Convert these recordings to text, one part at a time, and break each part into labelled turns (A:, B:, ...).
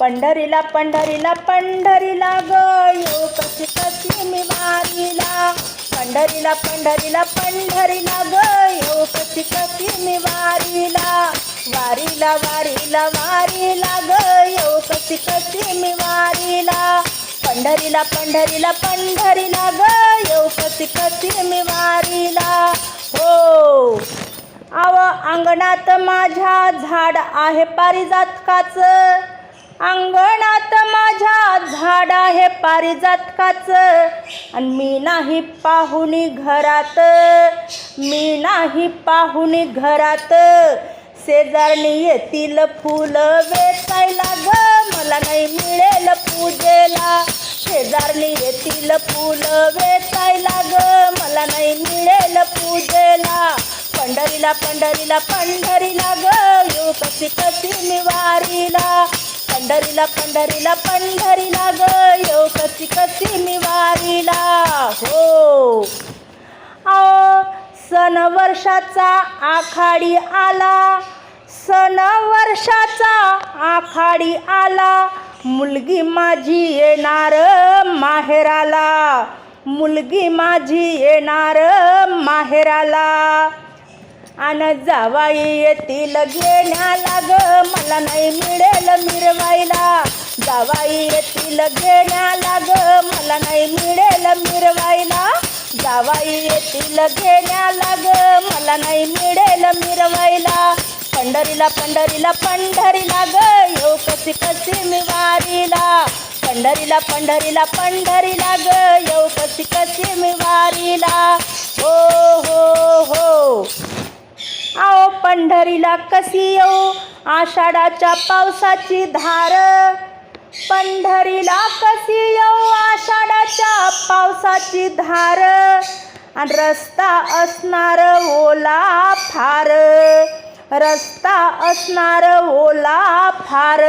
A: पंढरीला पंढरीला पंढरीला ग येऊ कशी कशी मी वारीला. पंढरीला पंढरीला पंढरीला ग येऊ कशी कशी मी वारीला. वारीला वारीला वारीला ग येऊ कशी कशी मी वारीला. पंढरीला पंढरीला पंढरीला ग येऊ कशी कशी मी वारीला. हो. आव अंगणात माझ्या झाड आहे पारिजातकाचं. अंगणात माझ्या झाड आहे पारिजातकाचं. आणि मी नाही पाहुणी घरात. मी नाही पाहुणी घरात. शेजारणी येतील फुलं वेचायला ग. मला नाही मिळेल पूजेला. शेजारणी येतील फुलं वेचायला ग. मला नाही मिळेल पूजेला. पंढरीला पंढरीला पंढरीला ग. येऊ कशी कशी मी वारीला पंढरीला पंढरीला पंढरीला ग. येऊ कशी कशी मी वारीला हो. आओ सण वर्षाचा आखाडी आला. सण वर्षाचा आखाडी आला. मुलगी माझी येणार माहेराला. मुलगी माझी येणार माहेराला. आन जावाई येतील घेण्याला ग. मला नाही मिळेल मिरवायला. जावाई येतील घेण्याला ग. मला नाही मिळेल मिरवायला. जावाई येतील घेण्याला ग. मला नाही मिळेल मिरवायला. पंढरीला पंढरीला पंढरीला ग. येऊ कशी कशी मी वारीला. पंढरीला पंढरीला पंढरीला ग. येऊ कशी कशी मी वारीला. आओ पंढरीला कशी येऊ? आषाढाच्या पावसाची धार. पंढरीला कशी येऊ? आषाढाच्या पावसाची धार. आणि रस्ता असणार ओला फार. रस्ता असणार ओला फार.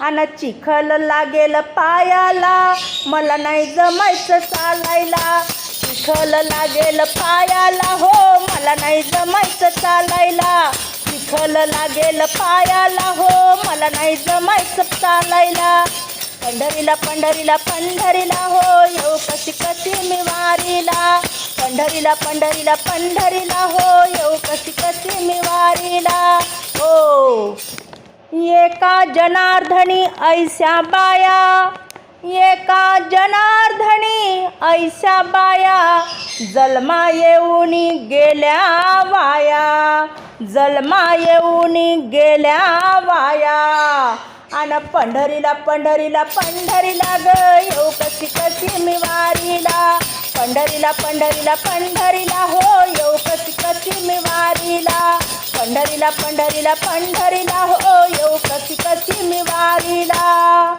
A: आणि चिखल लागेल पायाला. मला नाही जमायचं चालायला. चिखल लागेल पायाला. हो मला नाही जमायचं चालायला. चिखल लागेल पायाला. हो मला नाही जमायचं चालायला. पंढरीला पंढरीला पंढरीला. हो येऊ कशी कशी मी वारीला. पंढरीला पंढरीला पंढरीला. हो येऊ कशी कशी मी वारीला. हो. एका जनार्दनी ऐशा बाया. एका जनार्दनी ऐशा बाया जन्मा येऊन गेल्या वाया. जन्मा येऊन गेल्या वाया. आणि पंढरीला पंढरीला पंढरीला ग येऊ कशी कशी मी वारीला. पंढरीला पंढरीला पंढरीला हो येऊ कशी कशी मी वारीला. पंढरीला पंढरीला पंढरीला हो येऊ कशी कशी मी वारीला.